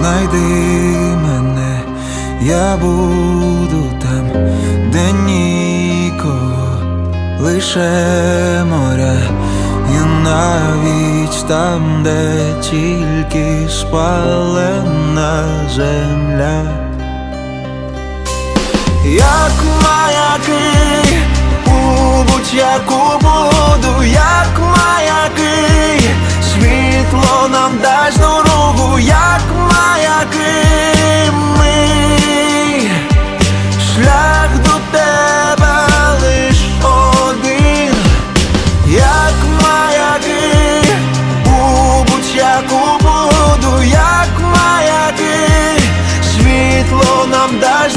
знайди мене, я буду там, де нікого, лише моря, і навіть там, де тільки спалена земля. Як маяки у будь-яку нам дасть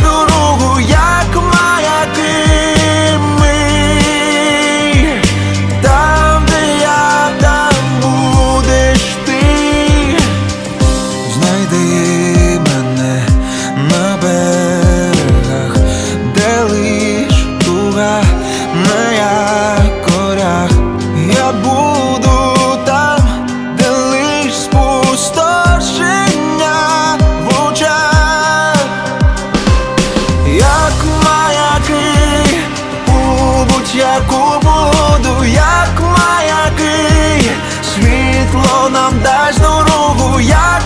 Як маяки у будь-яку буду, як маяки, світло нам дасть дорогу, як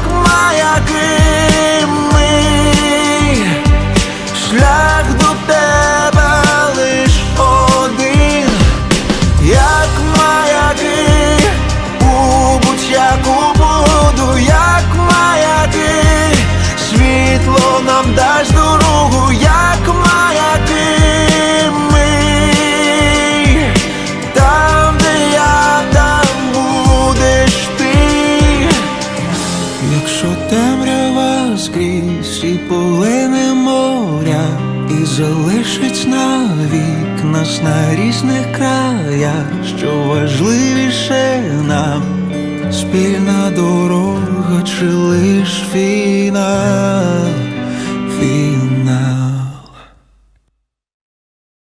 скрізь і полине моря, і залишить навік нас на різних краях, що важливіше нам спільна дорога чи лиш фінал.